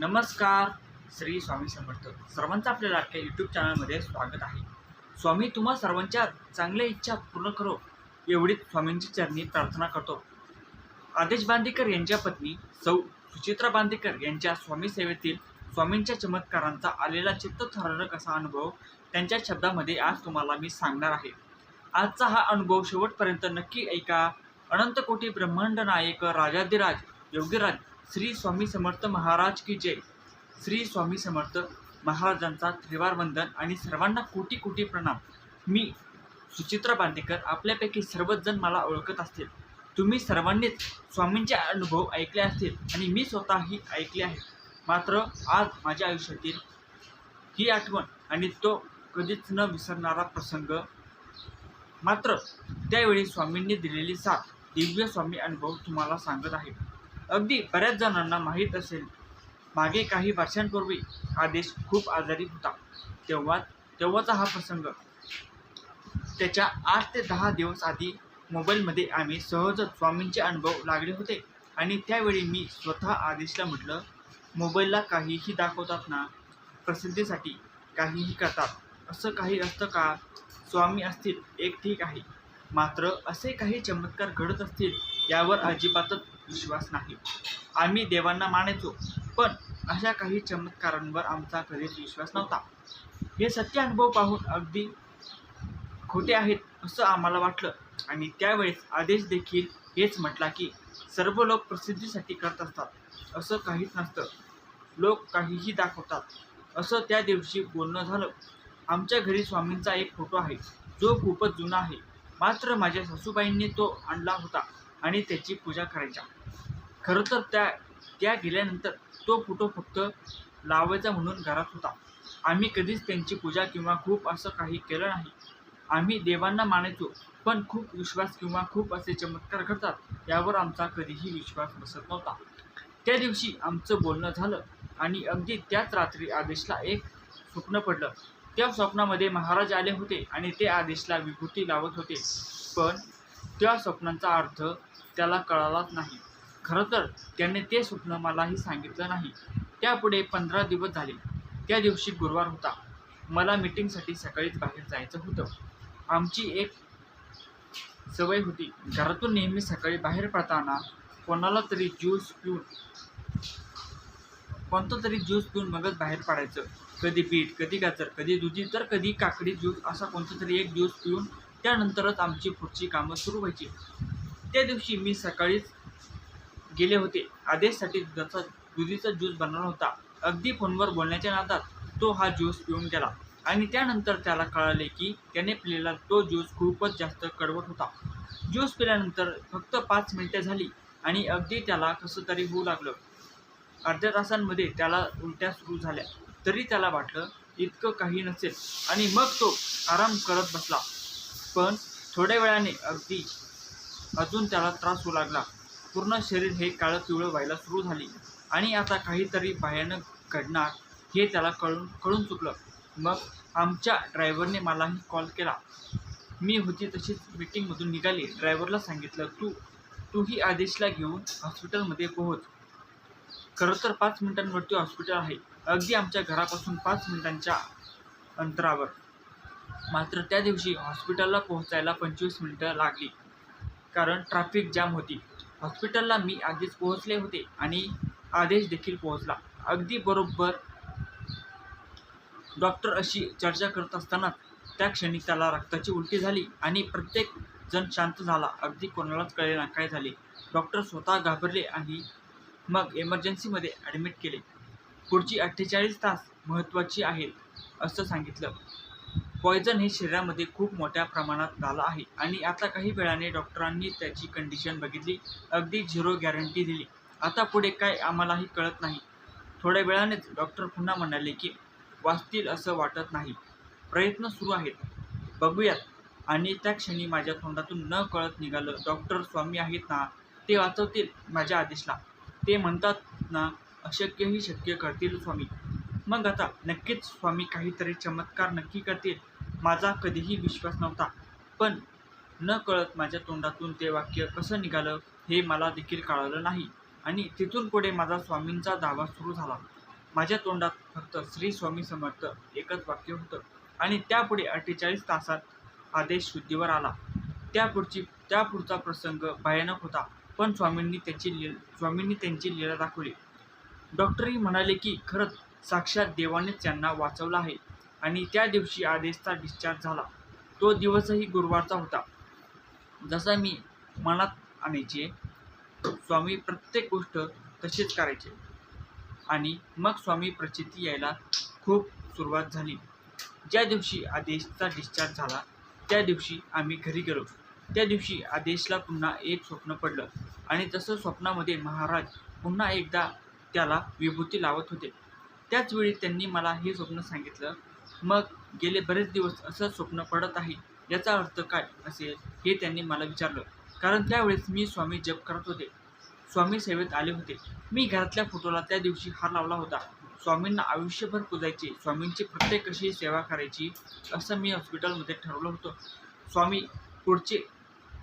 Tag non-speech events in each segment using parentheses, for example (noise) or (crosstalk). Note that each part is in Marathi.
नमस्कार श्री स्वामी समर्थ. सर्वांचं आपल्या यूट्यूब चॅनलमध्ये स्वागत आहे. स्वामी तुम्हा सर्वांच्या चांगल्या इच्छा पूर्ण करो एवढीच स्वामींची चरणी प्रार्थना करतो. आदेश बांदेकर यांच्या पत्नी सौ सुचित्रा बांदेकर यांच्या स्वामी सेवेतील स्वामींच्या चमत्कारांचा आलेला चित्तथरारक असा अनुभव त्यांच्या शब्दामध्ये आज तुम्हाला मी सांगणार आहे. आजचा हा अनुभव शेवटपर्यंत नक्की ऐका. अनंत कोटी ब्रह्मांड नायक राजाधिराज योगीराज श्री स्वामी समर्थ महाराज की जय. श्री स्वामी समर्थ महाराजांचा त्रिवार वंदन आणि सर्वांना कोटी कोटी प्रणाम. मी सुचित्रा बांदेकर आपल्यापैकी सर्वच जण मला ओळखत असतील. तुम्ही सर्वांनीच स्वामींचे अनुभव ऐकले असतील आणि मी स्वतःही ऐकले आहे. मात्र आज माझ्या आयुष्यातील ही आठवण आणि तो कधीच न विसरणारा प्रसंग मात्र त्यावेळी स्वामींनी दिलेली साथ दिव्य स्वामी अनुभव तुम्हाला सांगत आहे. अगदी बऱ्याच जणांना माहीत असेल मागे काही वर्षांपूर्वी आदेश खूप आजारी होता. तेव्हा तेव्हाचा हा प्रसंग. त्याच्या आठ ते दहा दिवस आधी मोबाईलमध्ये आम्ही सहजच स्वामींचे अनुभव लागले होते. आणि त्यावेळी मी स्वतः आदेशला म्हटलं मोबाईलला काहीही दाखवतात ना प्रसिद्धीसाठी काहीही करतात. असं काही असतं का? स्वामी असतील एक ठीक आहे. मात्र असे काही चमत्कार घडत असतील यावर अजिबातच विश्वास नाही. आम्ही देवांना मानायचो पण अशा काही चमत्कारांवर आमचा कधीच विश्वास नव्हता. हे सत्य अनुभव पाहून अगदी खोटे आहेत असं आम्हाला वाटलं आणि त्यावेळेस आदेश देखील हेच म्हटला की सर्व लोक प्रसिद्धीसाठी करत असतात. असं काहीच नसतं. लोक काहीही दाखवतात. असं त्या दिवशी बोलणं झालं. आमच्या घरी स्वामींचा एक फोटो आहे. जो खूपच जुना आहे. मात्र माझ्या सासूबाईंनी तो आणला होता. आणि त्याची पूजा करायच्या. खरं तर त्या त्या गेल्यानंतर तो फोटो फक्त लावायचा म्हणून घरात होता. आम्ही कधीच त्यांची पूजा किंवा खूप असं काही केलं नाही. आम्ही देवांना मानायचो पण खूप विश्वास किंवा खूप असे चमत्कार घडतात यावर आमचा कधीही विश्वास बसत नव्हता. त्या दिवशी आमचं बोलणं झालं आणि अगदी त्याच रात्री आदेशला एक स्वप्न पडलं. त्या स्वप्नामध्ये महाराज आले होते आणि ते आदेशला विभूती लावत होते. पण त्या स्वप्नांचा अर्थ त्याला कळालाच नाही. खरं तर त्याने ते स्वप्न मलाही सांगितलं नाही. त्यापुढे पंधरा दिवस झाले. त्या दिवशी गुरुवार होता. मला मीटिंगसाठी सकाळीच बाहेर जायचं होतं. आमची एक सवय होती. घरातून नेहमी सकाळी बाहेर पडताना कोणाला तरी ज्यूस पिऊन कोणतं तरी ज्यूस पिऊन मगच बाहेर पडायचं. कधी बीट कधी गाजर कधी दुधी तर कधी काकडी ज्यूस असा कोणतं तरी एक ज्यूस पिऊन त्यानंतरच आमची पुढची कामं सुरू व्हायची. त्या दिवशी मी सकाळीच गेले होते. आदेशसाठी दुधाचा दुधीचा ज्यूस बनवला होता. अगदी फोनवर बोलण्याच्या नादात तो हा ज्यूस पिऊन गेला. आणि त्यानंतर त्याला कळाले की त्याने पिलेला तो ज्यूस खूपच जास्त कडवट होता. ज्यूस पिल्यानंतर फक्त पाच मिनटं झाली आणि अगदी त्याला कसं तरी होऊ लागलं. अर्ध्या तासांमध्ये त्याला उलट्या सुरू झाल्या. तरी त्याला वाटलं इतकं काही नसेल. आणि मग तो आराम करत बसला. पण थोड्या वेळाने अगदी अजून त्याला त्रास होऊ लागला. पूर्ण शरीर हे काळं पिवळं व्हायला सुरू झाली. आणि आता काहीतरी भयानक घडणार हे त्याला कळून कळून चुकलं. मग आमच्या ड्रायव्हरने मलाही कॉल केला. मी होती तशीच मीटिंगमधून निघाली. ड्रायव्हरला सांगितलं तू तूही आदेशला घेऊन हॉस्पिटलमध्ये पोहोच. खरं तर पाच मिनिटांवरती हॉस्पिटल आहे. अगदी आमच्या घरापासून पाच मिनिटांच्या अंतरावर. मात्र त्या दिवशी हॉस्पिटलला पोहोचायला पंचवीस मिनिटं लागली. कारण ट्रॅफिक जाम होती. हॉस्पिटलला मी आधीच पोहोचले होते आणि आदेश देखील पोहोचला. अगदी बरोबर डॉक्टर अशी चर्चा करत असताना त्या क्षणी त्याला रक्ताची उलटी झाली आणि प्रत्येक जण शांत झाला. अगदी कोणालाच कळेना काय झाले. डॉक्टर स्वतः घाबरले आणि मग एमर्जन्सीमध्ये ॲडमिट केले. पुढची अठ्ठेचाळीस तास महत्त्वाची आहेत असं सांगितलं. पॉयझन हे शरीरामध्ये खूप मोठ्या प्रमाणात झालं आहे. आणि आता काही वेळाने डॉक्टरांनी त्याची कंडिशन बघितली. अगदी झिरो गॅरंटी दिली. आता पुढे काय आम्हालाही कळत नाही. थोड्या वेळानेच डॉक्टर पुन्हा म्हणाले की वाचतील असं वाटत नाही. प्रयत्न सुरू आहेत. बघूयात. आणि त्या क्षणी माझ्या तोंडातून न कळत निघालं डॉक्टर स्वामी आहेत ना? ते वाचवतील माझ्या आदेशला. ते म्हणतात ना अशक्यही शक्य करतील स्वामी. मग आता नक्कीच स्वामी काहीतरी चमत्कार नक्की करतील. माझा कधीही विश्वास नव्हता. पण न कळत माझ्या तोंडातून ते वाक्य कसं निघालं हे मला देखील कळालं नाही आणि तिथून पुढे माझा स्वामींचा दावा सुरू झाला. माझ्या तोंडात फक्त श्री स्वामी समर्थ एकच वाक्य होतं आणि त्यापुढे अठ्ठेचाळीस तासात आदेश शुद्धीवर आला. त्यापुढची त्यापुढचा प्रसंग भयानक होता पण स्वामींनी त्याची ली स्वामींनी त्यांची लीला दाखवली. डॉक्टरही म्हणाले की खरंच साक्षात देवानेच त्यांना वाचवलं आहे. आणि त्या दिवशी आदेशचा डिस्चार्ज झाला. तो दिवसही गुरुवारचा होता. जसा मी मनात आणायचे स्वामी प्रत्येक गोष्ट तशीच करायचे आणि मग स्वामी प्रचिती यायला खूप सुरुवात झाली. ज्या दिवशी आदेशचा डिस्चार्ज झाला त्या दिवशी आम्ही घरी गेलो. त्या दिवशी आदेशला पुन्हा एक स्वप्न पडलं आणि तसं स्वप्नामध्ये महाराज पुन्हा एकदा त्याला विभूती लावत होते. त्याचवेळी त्यांनी मला हे स्वप्न सांगितलं मग गेले बरेच दिवस असं स्वप्न पडत आहे. याचा अर्थ काय असेल हे त्यांनी मला विचारलं. कारण त्यावेळेस मी स्वामी जप करत होते. स्वामी सेवेत आले होते. मी घरातल्या फोटोला त्या दिवशी हार लावला होता. स्वामींना आयुष्यभर पुजायचे स्वामींची प्रत्येक कशी सेवा करायची असं मी हॉस्पिटलमध्ये ठरवलं होतं. स्वामी पुढचे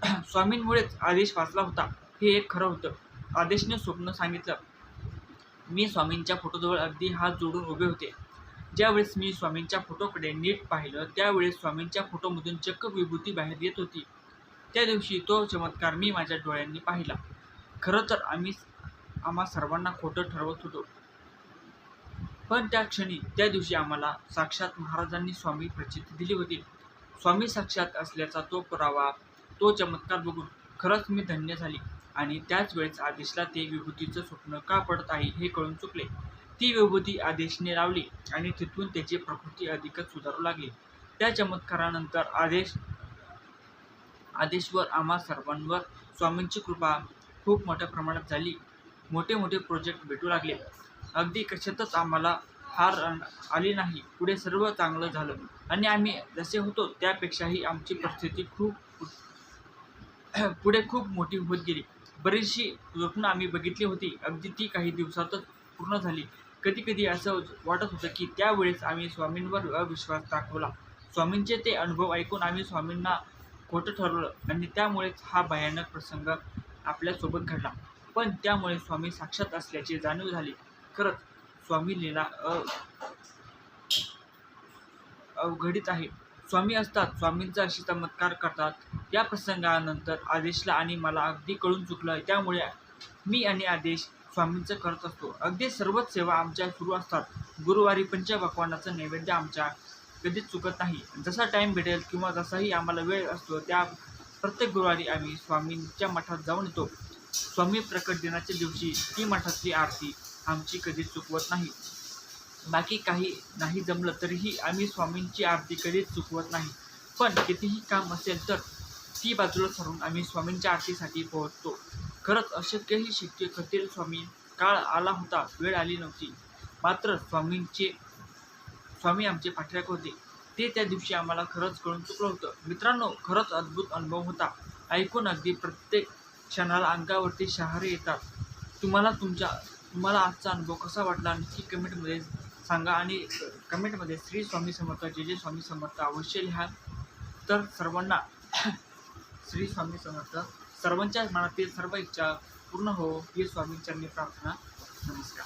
स्वामींमुळेच आदेश वाचला होता. हे एक खरं होतं. आदेशने स्वप्न सांगितलं. मी स्वामींच्या फोटोजवळ अगदी हात जोडून उभे होते. ज्यावेळेस मी स्वामींच्या फोटोकडे नीट पाहिलं त्यावेळेस स्वामींच्या फोटोमधून चक्क विभूती बाहेर येत होती. त्या दिवशी तो चमत्कार मी माझ्या डोळ्यांनी पाहिला. खरं तर आम्ही आम्हा सर्वांना खोटं ठरवत होतो. पण त्या क्षणी त्या दिवशी आम्हाला साक्षात महाराजांनी स्वामी प्रचिती दिली होती. स्वामी साक्षात असल्याचा तो पुरावा तो चमत्कार बघून खरंच मी धन्य झाली आणि त्याच वेळेस आदेशला ते विभूतीचं स्वप्न का पडत आहे हे कळून चुकले. ती विभूती आदेशने लावली आणि तिथून त्याची प्रकृती अधिकच सुधारू लागली. त्या चमत्कारानंतर आदेश आदेशवर आम्हा सर्वांवर स्वामींची कृपा खूप मोठ्या प्रमाणात झाली. मोठे मोठे प्रोजेक्ट भेटू लागले. अगदी कशातच आम्हाला हार आली नाही. पुढे सर्व चांगलं झालं. आणि आम्ही जसे होतो त्यापेक्षाही आमची परिस्थिती खूप (clears throat) पुढे खूप मोठी होत गेली. बरीचशी स्वप्न आम्ही बघितली होती. अगदी ती काही दिवसातच पूर्ण झाली. कधी कधी असं वाटत होतं की त्यावेळेस आम्ही स्वामींवर अविश्वास दाखवला. स्वामींचे ते अनुभव ऐकून आम्ही स्वामींना खोटं ठरवलं आणि त्यामुळेच हा भयानक प्रसंग आपल्यासोबत घडला. पण त्यामुळे स्वामी साक्षात असल्याची जाणीव झाली. खरंच स्वामी लीला अवघडीत आहे. स्वामी असतात स्वामींचा अशी चमत्कार करतात. या प्रसंगानंतर आदेशला आणि मला अगदी कळून चुकलं. त्यामुळे मी आणि आदेश स्वामींचं करत असतो. अगदी सर्वच सेवा आमच्या सुरू असतात. गुरुवारी पंचभगवानाचं नैवेद्य आमच्या कधीच चुकत नाही. जसा टाईम भेटेल किंवा जसाही आम्हाला वेळ असतो त्या प्रत्येक गुरुवारी आम्ही स्वामींच्या मठात जाऊन येतो. स्वामी प्रकट दिनाच्या दिवशी ती मठातली आरती आमची कधीच चुकवत नाही. बाकी काही नाही जमलं तरीही आम्ही स्वामींची आरती कधीच चुकवत नाही. पण कितीही काम असेल तर ती बाजूला सरून आम्ही स्वामींच्या आरतीसाठी पोहोचतो. खरंच अशक्यही शक्य करतील स्वामी. काळ आला होता वेळ आली नव्हती. मात्र स्वामींचे स्वामी आमचे पाठराख होते. ते त्या दिवशी आम्हाला खरंच कळून चुकलं होतं. मित्रांनो खरंच अद्भुत अनुभव होता. ऐकून अगदी प्रत्येक क्षणाला अंगावरती शहारे येतात. तुम्हाला तुमच्या तुम्हाला आजचा अनुभव कसा वाटला नक्की कमेंटमध्ये सांगा आणि कमेंटमध्ये श्री स्वामी समर्थ जे जे स्वामी समर्थ अवश्य लिहा. तर सर्वांना (coughs) श्री स्वामी समर्थ सर्वांच्या मनातील सर्व इच्छा पूर्ण हो ही स्वामींच्या प्रार्थना. नमस्कार.